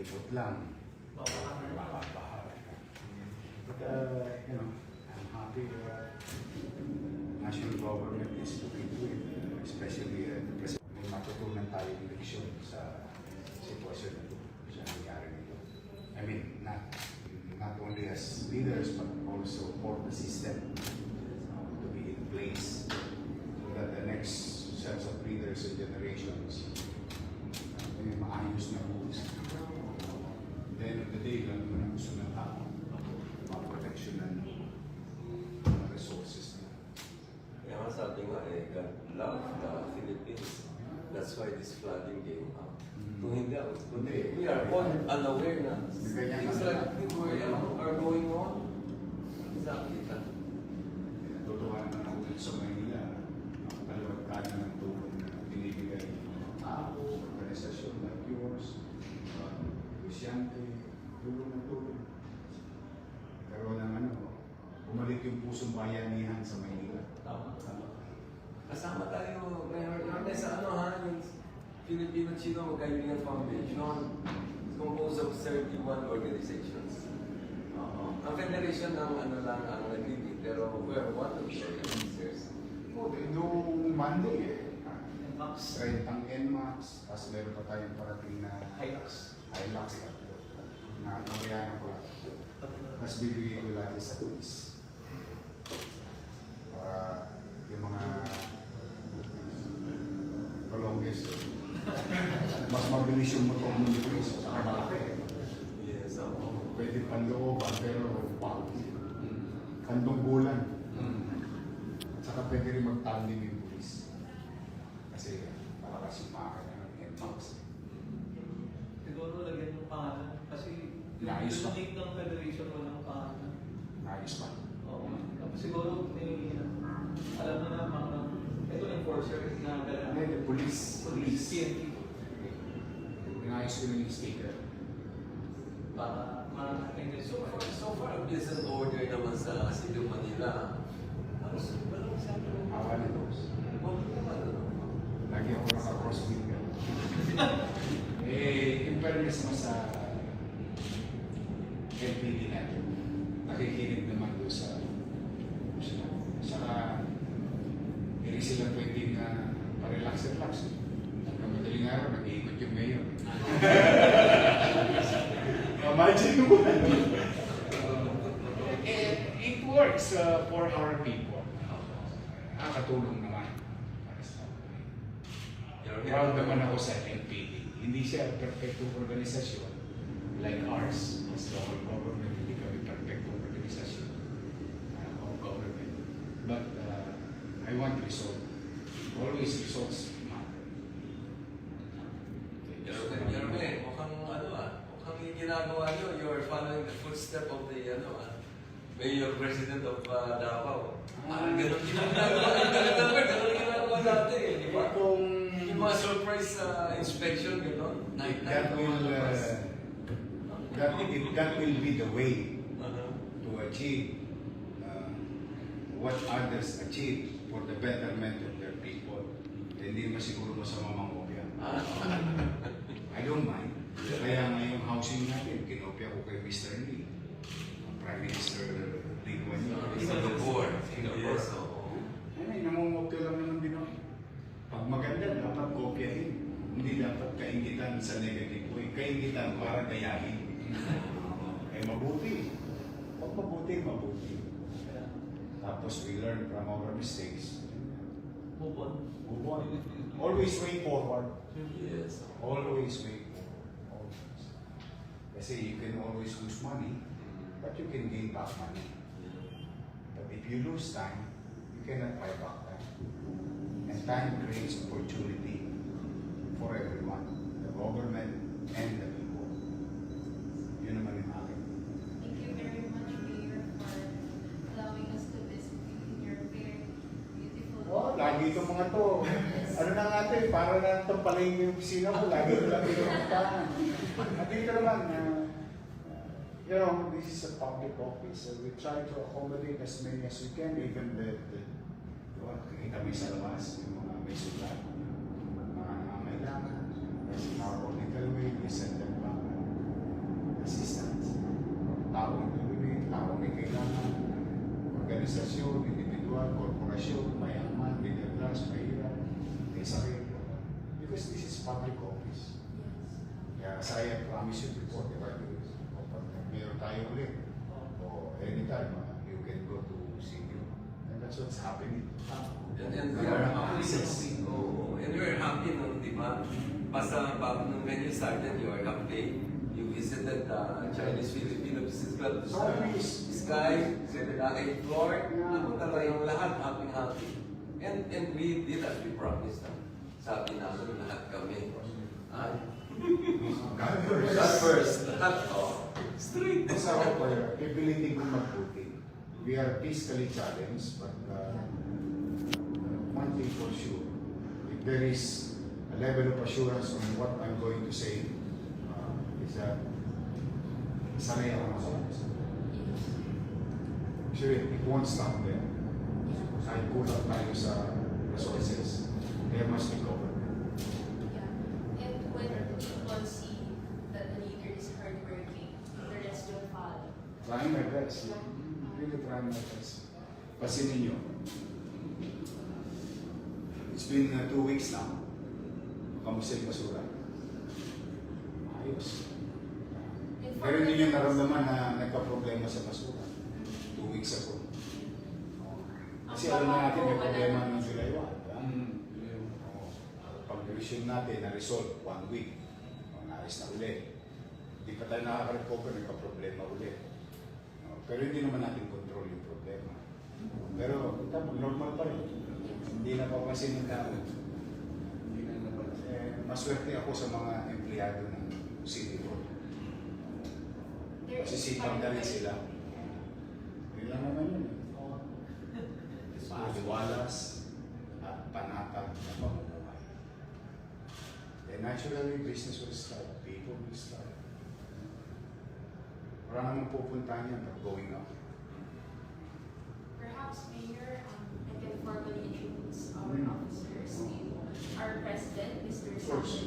ikot lang. Babaha. But, uh, you know, I'm happy uh, national government is looking to it, especially uh, the president. May matutunan tayong leksyon sa sitwasyon na ito, sa nangyari nito. I mean, not, not only as leaders, but also for the system uh, to be in place so that the next sets of leaders and generations uh, may maayos na rules. At the end of the day, lang naman ang gusto ng tao, maproteksyonan ng resources nila. Kaya nga sabi nga eh, God love the Philippines. That's why this flooding came up. Kung hindi ako, kundi we are all unaware na things like na. know, are going on. Exactly. Tutuwa na dito sa Maynila, nakapalawag ka na ng tulong na binibigay ng mga tao, organisasyon like yours, uh, Luciante, tulong na tulong. Pero lang ano, bumalik yung pusong bayanihan sa Maynila. Tama. Kasama tayo, Mayor Yorme, sa ano ha, yung Filipino Chino Magkaibigan Foundation, composed of 31 organizations. Oo. Ang federation ng ano lang ang nag-lead, pero we're one of the organizers. Oh, noong Monday eh, Max. Rent ang NMAX, tapos meron pa tayong parating na Hilux. Hilux na nangyayari ko lang. Mas bibigay ko lagi sa police. Para yung mga prolongest, mas mabilis yung motor ng police. Saka malaki. Yes, oo. Pwede panlooban, pero wow. Kandong bulan. At saka pwede rin mag-tandem yung police. Kasi malakas yung makina ng NMAX. Siguro lagyan yung pangalan. Kasi Naayos yung pa. link ng federation walang pangalan. Ayos pa. Siguro may alam na na mga ito enforcer na Ano gala. yung police? Police PNP Inayos ko yung sticker. para ma-attend So far, so far, a pleasant order naman sa City of Manila. Halos, walang sabi ng Awa na boss. Huwag naman, ano? Lagi ako naka-cross finger. eh, fairness mo sa LPD natin, nakikinig naman doon sa sila. Saka, hindi sila pwedeng uh, pa-relax-relax. Hanggang madaling araw, nag-iikot yung mayor. Imagine mo. it, it works uh, for our people. Nakakatulong naman. Proud naman ako sa NPD. Hindi siya perfectong organisasyon like ours as local government. Hindi kami perfectong organisasyon uh, of government. But uh, I want result. Always results matter. Pero, Jerome, mukhang ano ah, mukhang yung ginagawa nyo, you're following the footstep of the, ano ah, Mayor President of uh, Davao. Ah, ganun ginagawa, ganun ganun ganun ginagawa dati eh, di ba? Kung Yung mga surprise uh, inspection, gano'n, night night. that will uh, that, if that will be the way Uh-huh. to achieve uh, what others achieve for the betterment of their people, hindi masiguro mo sa mamangopya. Ah, I don't mind. Kaya nga yung housing natin, kinopya ko kay Mr. Lee, ang Prime Minister. Singapore. Singapore. Yes, oo. Ay, namumopya lang naman din ako. Pag maganda, dapat kopyahin. Hindi dapat kaingitan sa negative way. Kaingitan para gayahin. eh, mabuti. Pag mabuti, mabuti. Tapos we learn from our mistakes. Move on. Move on. Always way forward. Yes. Always way forward. Always. Kasi you can always lose money, but you can gain back money. If you lose time, you cannot buy back time. And time creates opportunity for everyone, the government and the people. Yun naman yung akin. Thank you very much, Mayor, for allowing us to visit you in your very beautiful. Oh, lagi itong mga to. Ano na nga ito eh, para na itong palay yung opisina mo, lagi ito lang pinupuntahan. At dito naman, uh, you know, this is a public office and we try to accommodate as many as we can, even the, the doon, kakita mo sa labas, yung mga may sulat, mga nangangailangan, kasi mga political will, we send them back assistance. Tao ang nabibig, tao may kailangan, organisasyon, individual, korporasyon, mayaman, middle class, mahirap, may sakit. Because this is public office. Yes. Kaya yeah, saya promise you before, di ba? Meron tayo ulit, o anytime, uh, you can go to see you. And that's what's happening. And, and we are happy. Oh, and we are happy nun, di ba? Basta pa, nung when you started your campaign, you visited the Chinese Filipino Business Club. Sky, sa Tagay Floor. Ako talaga yung lahat happy-happy. And, and we did as we promised. ah. Sabi namin lahat kami. Ah, God God first. Lahat, oh. Straight. Sa ako, uh, pipilitin kong magbuti. We are fiscally challenged, but uh, one thing for sure, if there is a level of assurance on what I'm going to say, uh, is that sanay ako sa Sure, it won't stop there. Kahit kulang tayo sa resources, there must be government. Yeah. And when people see that the leader is hardworking, the rest will follow. Trying my best. Really trying my best. Pasinin nyo. It's been uh, two weeks now. Kamusta yung basura? Ayos. Pero hindi nyo naramdaman na nagka-problema sa basura. Two weeks ago. Kasi alam na natin may problema ng July 1. Oo. Pag-resume natin, na-resolve one week. Naayos na uli. Hindi pa tayo nakaka-recover, nagka-problema uli. Pero hindi naman natin control yung problema. Pero mo, normal pa rin. Hindi napapansin ng tao. Hindi na napapansin. Eh, maswerte ako sa mga empleyado ng City Hall. There is Sisipag na rin sila. Yun lang naman yun. eh. Maaliwalas at panatag na pamumuhay. Then naturally, business will start. People will start. Wala namang pupuntahan yan pag going up. Perhaps, Mayor, um, I can formally introduce our Mm. officers. Our President, Mr. Of course.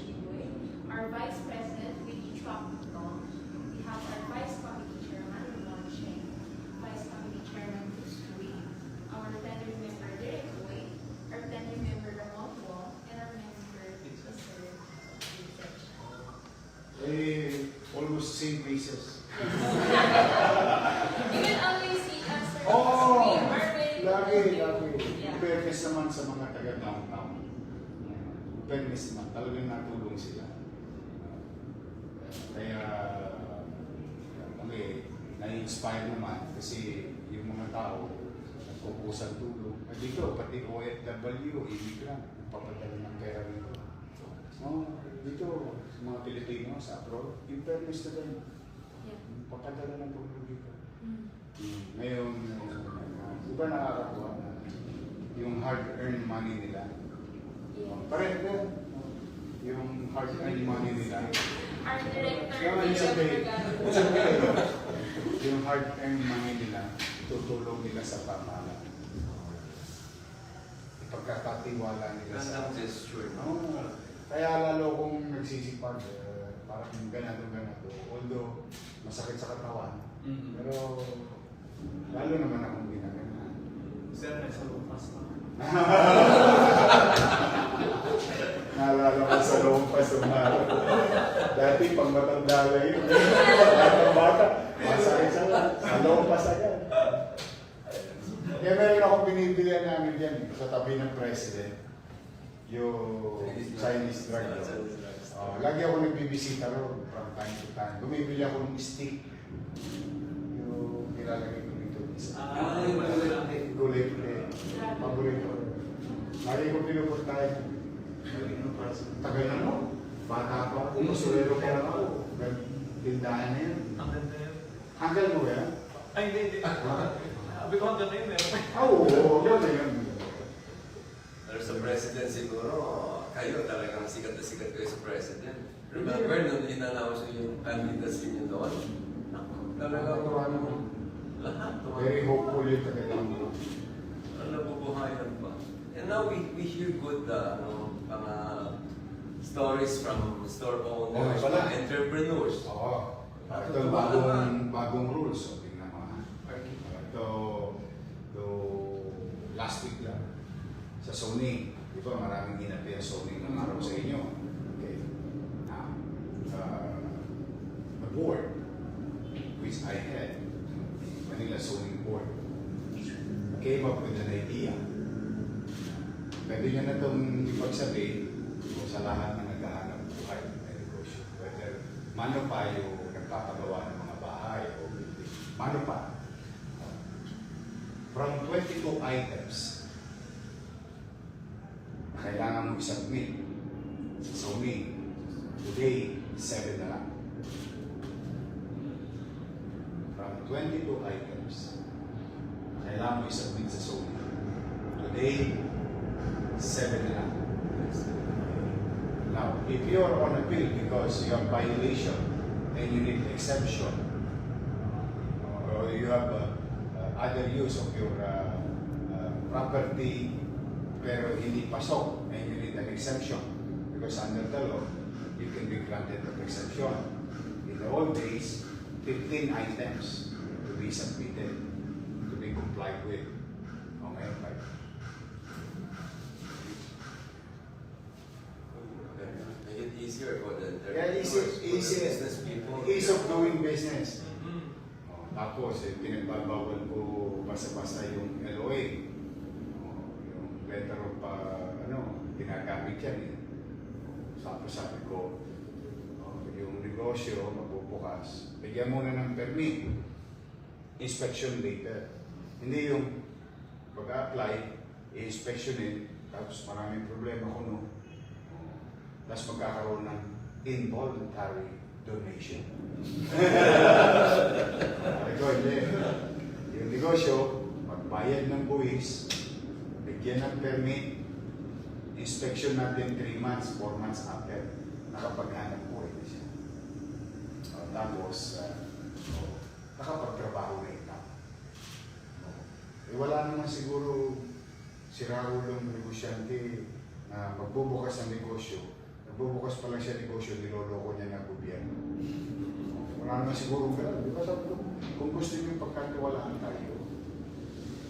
Our Vice President, Chua Putong. We have our Vice Committee Chairman, Ron Cheng. Vice Committee Chairman, Bruce Hui. Our Plenary Member, Derek Hui. Our Plenary Member, Ramon Wong. And our Member, Mr. Chan. Eh, almost same places. Fairness naman, talagang natulong sila. Kaya, kami, na-inspire naman kasi yung mga tao, nagkukusan tulong. At dito, pati OFW, immigrant, papadala ng pera rito. No, dito, sa mga Pilipino sa abroad, in fairness to them, Yeah. papadala ng tulong dito. Mm. Ngayon, uh, di ba nakakakuha na yung hard-earned money nila? Pareho din. Yung hard-earned money nila. Our director, No, it's okay. Vergara. It's okay. yung hard-earned money nila, tutulong nila sa pamahalaan. Ipagkakatiwala nila sa... Gandang gesture. Oo. Kaya lalo kong nagsisipag, uh, parang ganado-ganado. Although, masakit sa katawan. Mm-hmm. Pero, lalo naman akong ginagana. Sir, nasa lumpas pa. Naalala ko sa loob pa sa mga Dati pang matanda na yun. Batang bata, masakit sa sa loob pa sa yan. Kaya meron akong binibilihan namin dyan sa tabi ng president. Yung Chinese drug. Oh, lagi ako nagbibisita ron from time to time. Bumibili ako ng stick. Yung nilalagay ko dito. Ah, yung. Gulay puti. Paborito ko. Lagi ko pinupuntahan. Tagal na no? Bata pa ako. Usurero pa lang ako. Tindahan na yan. Ang ganda yun. Hanggang mo yan? Ay, hindi, hindi. Sabi ko ang ganda yun eh. Oo. Pero sa president siguro, kayo talagang sikat na sikat kayo sa president. Remember nung in-announce nyo yung candidacy niyo doon? Talagang Nakakatuwa naman. lahat. Very hopeful yung taga-down ko. Ang nabubuhayan pa. And now we, we hear good uh, ano, mga stories from store owners, Oh, pala. mga entrepreneurs. Oo. Ito bagong, bagong rules. So, tingnan mo ha. Ito, ito sa Sony. Di ba maraming ginabi ang Sony ng araw sa inyo. Okay. Now, uh, the board, which I had, the Manila Sony Board, came up with an idea. Pwede nyo na itong ipagsabi kung sa lahat And 油 exemption, or you have uh, uh, other use of your uh, uh, property pero hindi pasok and you need an exemption because under the law, you can be granted an exemption. In the old days, 15 items to be submitted, to be complied with. Okay, right? Make it easier for the Yeah, easy, easy. Ease of doing business. Oh, tapos, eh, pinagbabawal ko basta-basta yung LOA. Oh, yung letter of, uh, ano, ginagamit yan eh. Tapos sabi ko, oh, yung negosyo, magbubukas, bigyan muna ng permit. Inspection later. Hindi yung pag-apply, i-inspectionin, tapos maraming problema ko no. Tapos magkakaroon ng involuntary donation. Ko, hindi. Yung negosyo, magbayad ng buwis, bigyan ng permit, inspection natin 3 months, 4 months after, nakapaghanap buhay na siya. Uh, tapos, uh, oh, nakapagtrabaho na ito. Oh. Eh, wala naman siguro si Raul yung negosyante na magbubukas ng negosyo. Nagbubukas pa lang siya negosyo, niloloko niya ng gobyerno. Wala naman siguro ganun. Di ba sabi ko, kung gusto niyo pagkatiwalaan tayo,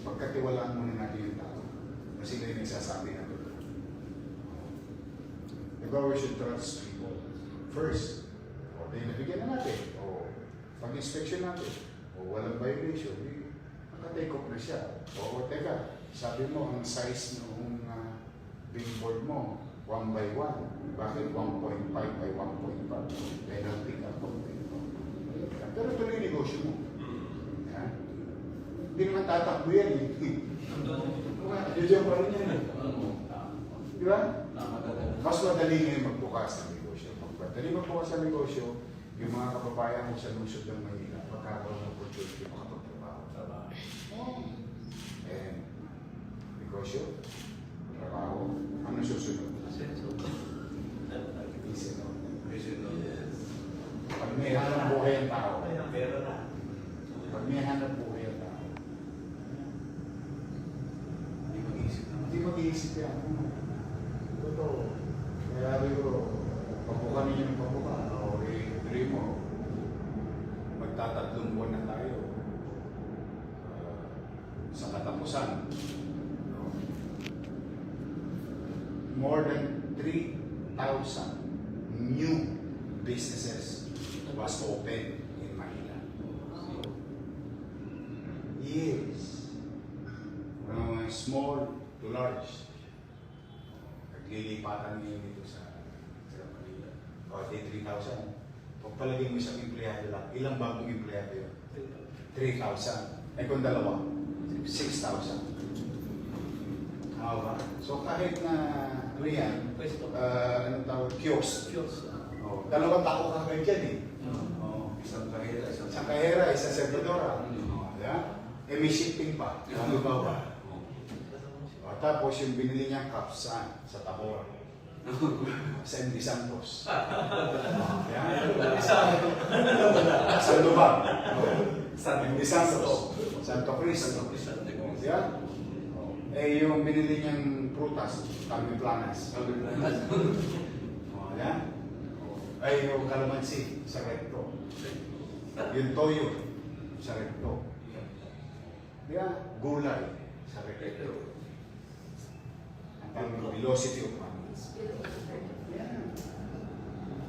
pagkatiwalaan muna natin yung tao. Kasi sila yung nagsasabi na totoo. Di ba we should trust people? First, o di nabigyan na natin, o pag-inspection natin, o walang violation, di nakatake off na siya. O teka, sabi mo, ang size ng uh, billboard mo, 1 by 1. Bakit 1.5 by 1.5? Penalty ka, 1.5. Pero tuloy yung negosyo mo. Yan. Hindi naman tatakbo yan eh. Diyan pa rin yan eh. Di ba? Mas madali ngayon magbukas ng negosyo. Madali magbukas ng negosyo, yung mga kababayan mo sa lungsod ng Manila, magkakaroon ng opportunity makapagtrabaho. Oh. And negosyo, trabaho, ano susunod? Yes. Pag may hanap buhay ang tao, Ay, ang pera na. pag may hanap buhay ang tao, hindi mag-iisip na. Hindi mag-iisip yan. Totoo. Kaya sabi ko, pabuka ninyo ng pabuka. O, i-dream mo. Magtatatlong buwan na tayo. Uh, sa katapusan. No? More than 3,000 new businesses was opened in Manila. Yes. From small to large. Naglilipatan ngayon dito sa, sa Manila. O, di 3,000. Pag palagay mo isang empleyado lang, ilang bagong empleyado yun? 3,000. Eh kung dalawa, 6,000. Tama ba? So kahit na ano yan, uh, ano tawag, kiosk. Kiosk. Oh, dalawang tao kagad dyan eh. Mm. Oh, Isang kahira, isang Isang kahera, isang servidora. Mm. Oh, yeah? Eh, may shipping pa. Ano ba ba? Oh, tapos yung binili niyang cups saan? Sa Tabora. sa Endy Santos. Oh, yeah? Sa Lubang. Oh, Endy Santos. Santo Cristo. Oh, yeah? Oh, eh, yung binili niyang prutas, Carmen Planas. Oh, yeah? Oh, ay, yung kalamansi sa recto. Yung toyo sa recto. Yeah, gulay sa recto. Ang velocity of money.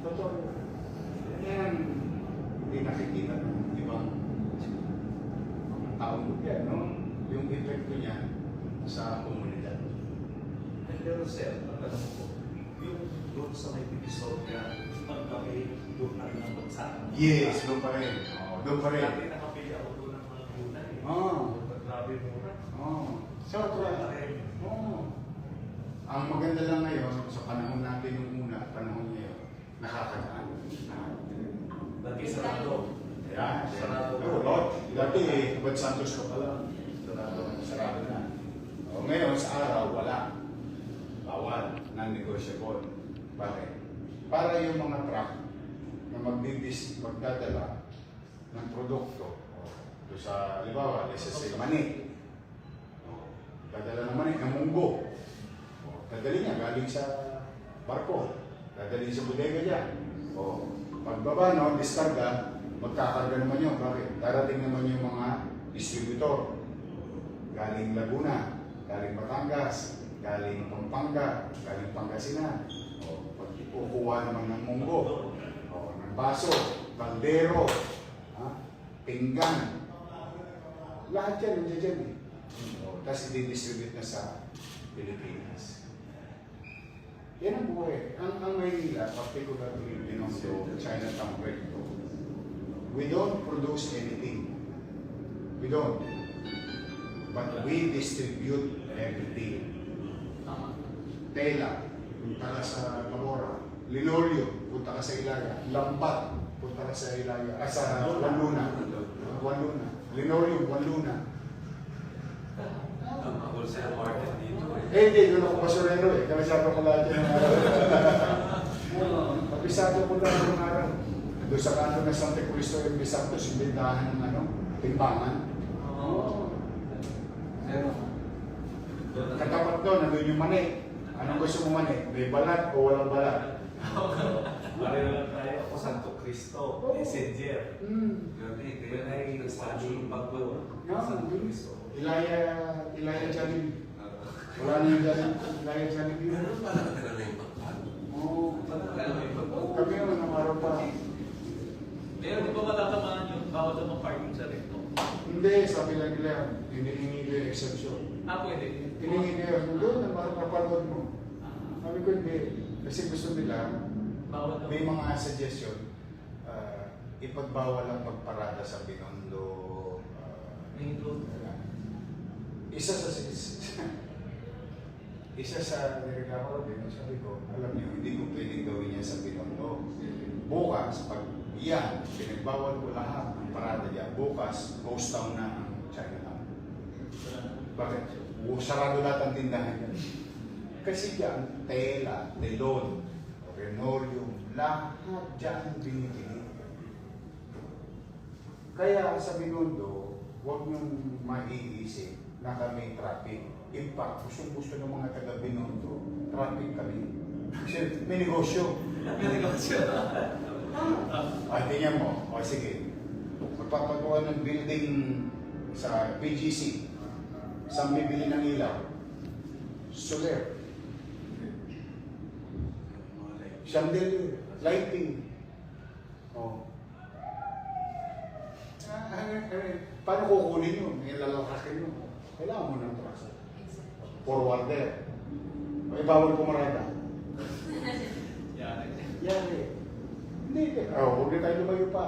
Totoo. Yan. Hindi nakikita ng ibang mga taong gobyerno yung epekto niya sa komunidad. Pero sir, ang tanong ko, yung doon sa may Divisoria, pag kami doon na ng bansa. Yes, doon pa rin. Oo, doon pa rin. Dati nakapili ako doon ng mga gulay. Oo. Grabe mura. Oo. So, Malaki. Oo. Ang maganda lang ngayon, sa panahon natin yung una, panahon ngayon, nakakagaan. Dati sarado. Yan. Sarado. Oo, Lord. Dati, Bad Santos ka pala. Sarado, sarado na. O, ngayon, sa araw, wala. Bawal. Non-negotiable. Bakit? Para yung mga truck na magbibis, magdadala ng produkto. O, doon sa, halimbawa, let's say, mani. O, Dadala ng mani, ng munggo. O, Dadali niya, galing sa barko. Dadali sa bodega niya. O, pagbaba, no, diskarga, magkakarga naman yun. Bakit? Darating naman yung mga distributor. Galing Laguna, galing Batangas, galing Pampanga, galing Pangasinan. O, pag kukuha naman ng munggo, o, ng baso, baldero, ha? pinggan. Lahat yan, nandiyan dyan eh. Tapos i-distribute na sa Pilipinas. Yan ang buhay. Ang, ang Maynila, particularly Binondo, Chinatown, Recto, we don't produce anything. We don't. But we distribute everything. Tama. Tela, punta ka sa Tabora. Linoleum, punta ka sa Ilaya. Lambat, punta ka sa Ilaya. Ah, sa Waluna. Waluna. Linoleum, Waluna. Ang wholesale market dito eh. Eh, hindi, doon ako basurero eh. Kabisado ko lahat yung Kabisado ko lahat yung araw. Doon sa kanto ng Santa Cristo yung Bisantos, yung bindahan ng ano, timbangan. Oo. Katapat doon, nandun yung mani. Anong gusto mo mani? May balat o walang balat? Pareho lang tayo. Ako Santo Cristo, messenger. Hmm. Grabe, When kaya I study ng pagbawa, No. Santo Cristo. Ilaya, Ilaya Jollibee. Wala na yung Jollibee. Ilaya Jollibee. Meron pala ka na yung pagpag. Oo. Kami ng araw pa. Pero di ba matatamaan yung bawal naman parking sa recto? Hindi, sabi lang nila, hinihingi ko yung exception. Ah, pwede. Hinihingi nila, doon, napanood mo. Sabi ko hindi. Kasi gusto nila, Bawal may mga suggestion, uh, ipagbawal ang magparada sa Binondo. ah, Main road. Isa sa isa sa nireklamo ko din, sabi ko, alam niyo, hindi ko pwedeng gawin yan sa Binondo. Bukas, pag yan, pinagbawal ko lahat ng parada diyan, bukas, ghost town na ang Chinatown. Bakit? Sarado lahat ang tindahan yan. Kasi yan, tela, telon, renorium, lahat dyan binibili. Kaya sa Binondo, huwag niyong maiisip na kami traffic. In fact, gusto gusto ng mga taga Binondo, traffic kami. Kasi may negosyo. May negosyo. Ah, tingnan mo. O sige. Magpapagawa ng building sa PGC. Saan bibili ng ilaw? Solar. Chandelier. Lighting. Oh. Ah, ah, ah, paano kukunin yun? Lalakakin yun. Kailangan mo ng truck. Forwarder. May bawal pumarada. Yan. Yan eh. Hindi, hindi. Oh, huwag na tayo lumayo pa.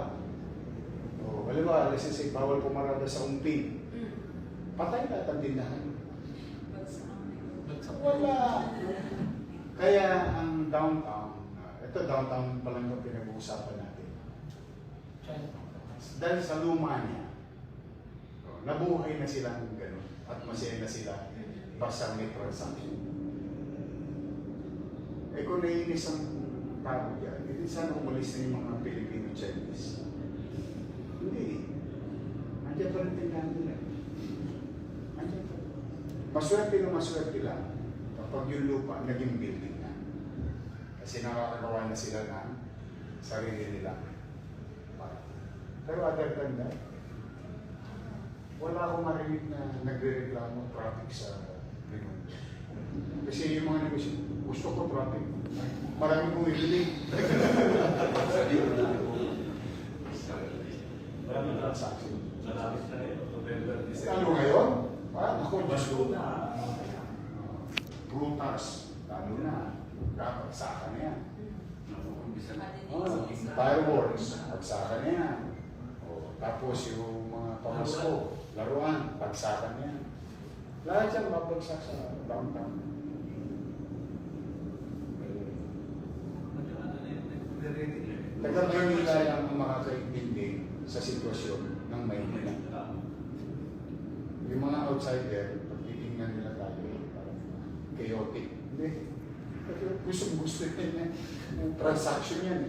Oh, alam mo, let's just say, bawal pumarada sa umpin. Mm. Patay lahat ang tindahan. Bagsak. Wala. Kaya ang downtown, ah, ito downtown pa lang yung pinag-uusapan natin. Dahil sa luma niya, oh, nabuhay na sila ng gano'n at masaya na sila basta may transaction. Eh kung naiinis ang tao dyan, hindi sana umalis na yung mga Filipino Chinese. Hindi. Nandiyan pa rin tindahan nila. Nandiyan pa. Maswerte na maswerte lang kapag yung lupa naging building na. Kasi nakakagawa na sila ng sarili nila. Pero other than that, wala akong marinig na nagre-reklamo traffic sa Binondo. Kasi yung mga negosyo, gusto ko traffic. Marami kong ibili. Maraming transaction. Malapit na rin. November, December. Lalo ngayon, ah, ako. Basko na. Prutas, lalo na. Dapat saka na yan. Oh, fireworks, pagsaka na yan. Oh, tapos yung mga pamasko, laruan, pagsakan na yan. Lahat yan babagsak sa downtown. Tagal Manila lang ang makakaintindi sa sitwasyon ng Maynila. Yung mga outsider, pag titingnan nila tayo, parang chaotic. Hindi. Gusto gusto nila yung transaction yan.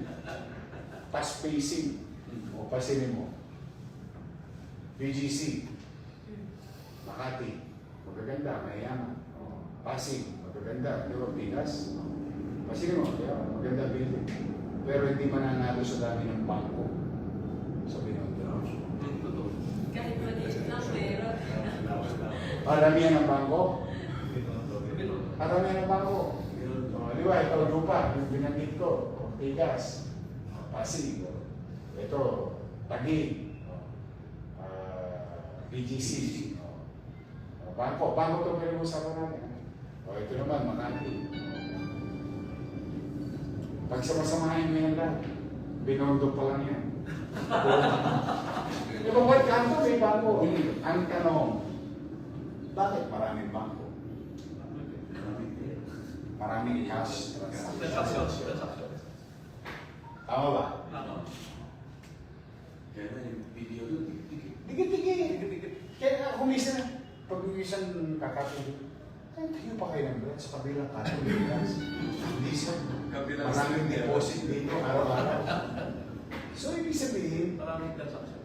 Fast pacing. O pasinin mo. BGC. Makati. Magaganda, mayayaman. O, Pasig. Magaganda. Pero Pinas. Pasinin mo. Kaya maganda building. Pero hindi mananalo sa dami ng bangko. Sa Binondo. Kahit maliit lang, meron. Paramihan ng bangko. Paramihan ng bangko. O, di ba, ito lupa, yung binanggit ko, Ortigas, Pasig, ito, Taguig, uh, BGC, bangko, bangko ito pero usapan namin. O, ito naman, Makati. Pag samasamahin mo yan lahat, binondo pa lang yan. Di ba, ba't kanto may bangko? Ang tanong, bakit maraming bangko? Maraming cash. Tama ba? Kaya na yung video yun, dikit-dikit. Dikit-dikit. Kaya ako minsan, pag minsan kakatulog, ay, tayo pa kayo ng brand sa kabilang sir. Kabilang Maraming deposit dito araw-araw. So, ibig sabihin, Maraming transaction.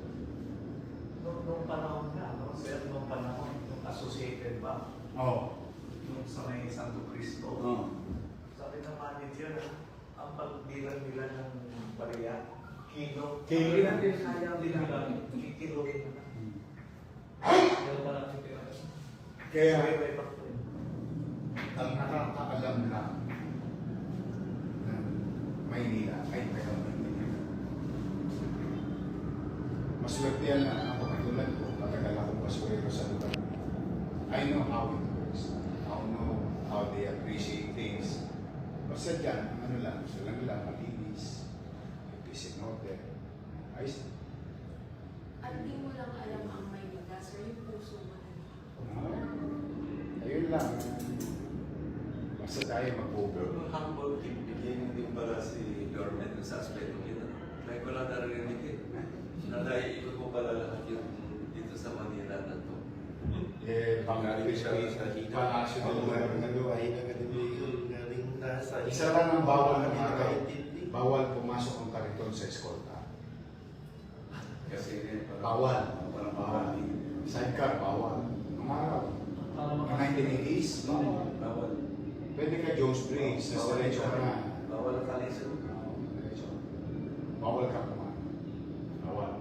Noong, noong panahon na, no? Sir, noong panahon, yung Associated Bank, oh, yung sa may Santo Cristo, oh, sabi ng manager, ang pagbilang nila ng bariya, kilo. Kilo. Hindi natin kaya nila, kikiloin na. Pero maraming pera. Kaya ang nakakaalam lang ng Maynila ay taga Maynila. Maswerte yan na ako katulad ko, matagal akong paswero sa lugar. I know how it works. I know how they appreciate things. Basta dyan, ano lang, gusto lang nila malinis, peace and order. Ayos na. At di mo lang alam ang Maynila, so yung puso mo ayun lang. Basta tayo mag-over. Pero humble beginning din pala si government sa aspeto ano. May ko lang narinig eh. Na naiikot mo pala lahat yun dito sa Manila na to. Eh, Galing siya sa Ako ng nga lugar. nagawa na ganun galing nasa Isa lang ang bawal ng Hindi araw. nakaintindi. Bawal pumasok ang kariton sa eskolta. Kasi Bawal. bawal. Sidecar, bawal. Para Mga maka- 1980s, bawal. Bawal. Pwede ka Jones Bridge, sa diretso ka na. Bawal kaliso. Diretso. Bawal ka kumain. Bawal.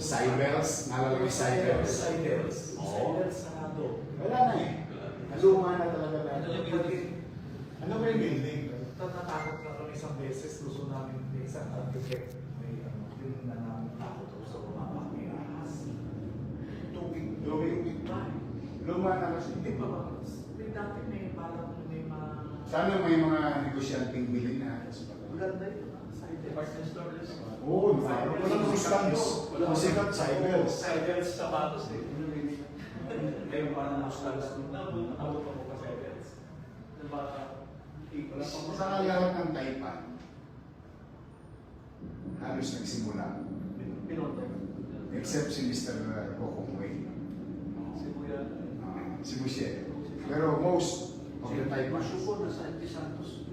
Cybers, nalala mo yung cybers? Cybers. Oo. Cybers sarado. Wala na eh. Naluma na talaga lahat. Ano? Ano ba yung building? Natatakot na kami isang beses, gusto namin isang architect, may ano, yun na namin takot ako sa bumaba, may ahas. Tubig, tubig pa. Luma na kasi. Hindi pa ba? May dati may parang may mga... Sana may mga negosyanteng bilhin na. Maganda yun. ah, Side department stores. Oo, naman. Walang stands. Walang sikat cybers. Cybers sapatos eh. May parang mga stands. Nabot nabot ako pa cybers. Diba? Wala pa ko Sa lahat ng Taipan, halos nagsimula. Pinondo. Except si Mr. Uh, si Boucher. Pero most of the Taipans, Masuko na sa Santos.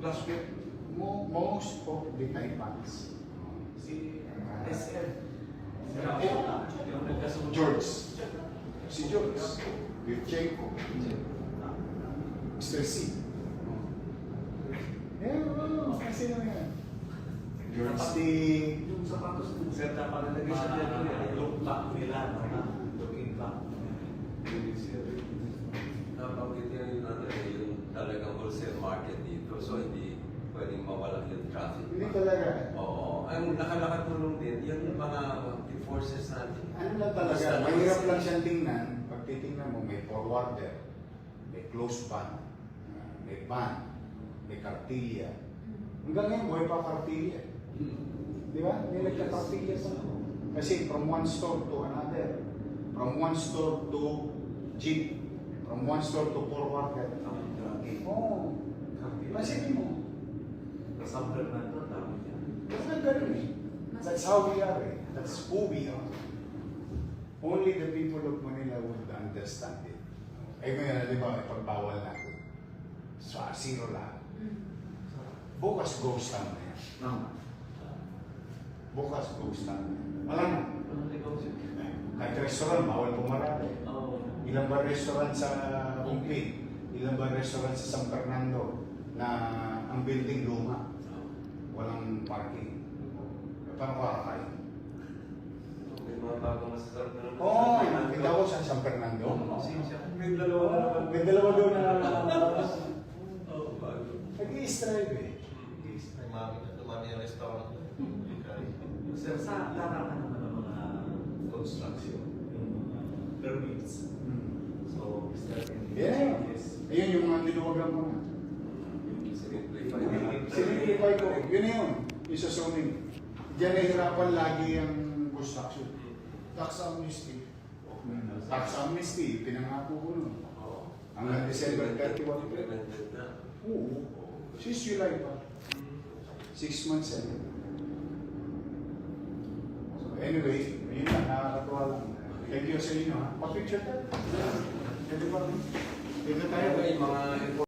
Glassware. mo, most of the Taipans, Si SM. Eh, George, si George, with Jacob, Mr. C. Eh, oo, kasi naman yan. George D. Yung sapatos sir na panalagay sa dito, look back nila, no, na looking back. nabanggit niya yung ano eh, yung talagang wholesale market dito. So hindi pwedeng mawala yung traffic. Hindi talaga. Oo. Ang nakalakatulong din, yung mga forces natin. Ano lang talaga, mahirap lang siyang tingnan. Pag titingnan mo, may forwarder, may close band, uh, may band, may kartilya. Hanggang ngayon, buhay pa kartilya. Di ba? May nagka-kartilya sa Kasi from one store to another, from one store to jeep, from one store to forwarder. Oo. Oh, Masipin mo. Sa San Fernando, dami yan. That's not ganun eh. That's how we are eh. That's who we are. Only the people of Manila would understand it. Eh ngayon, di ba, ipagbawal natin. So, zero lang. Bukas ghost town na yan. Bukas ghost town na yan. Wala na. Negosyo? Kahit restaurant, bawal pumarami. Ilan ba restaurant sa Bumpin? Ilan ba restaurant sa San Fernando na ang building luma? Walang parking. Paano kakakain? May mga bagong masasarap na naman. Oo, oh, nakita ko sa San Fernando. May dalawa na naman. May dalawa doon na Oo, bago. nag-i-strive eh. May mami na dumami ang restaurant. Sir, sa naman ng mga construction, permits. Yeah. Ayun yung mga niluwagan mo na. Sinimplify. Ko. Yun na yun. Yung sa zoning. Diyan nahihirapan lagi ang construction. Tax amnesty. Tax amnesty, pinangako ko nun. Hanggang December 31. Implemented na. Oo. Since July pa. Six months eh. So anyway, yun lang, nakakatuwa lang. Thank you sa inyo ha. Pa-picture tayo. Pwede ba? Dito tayo. Mga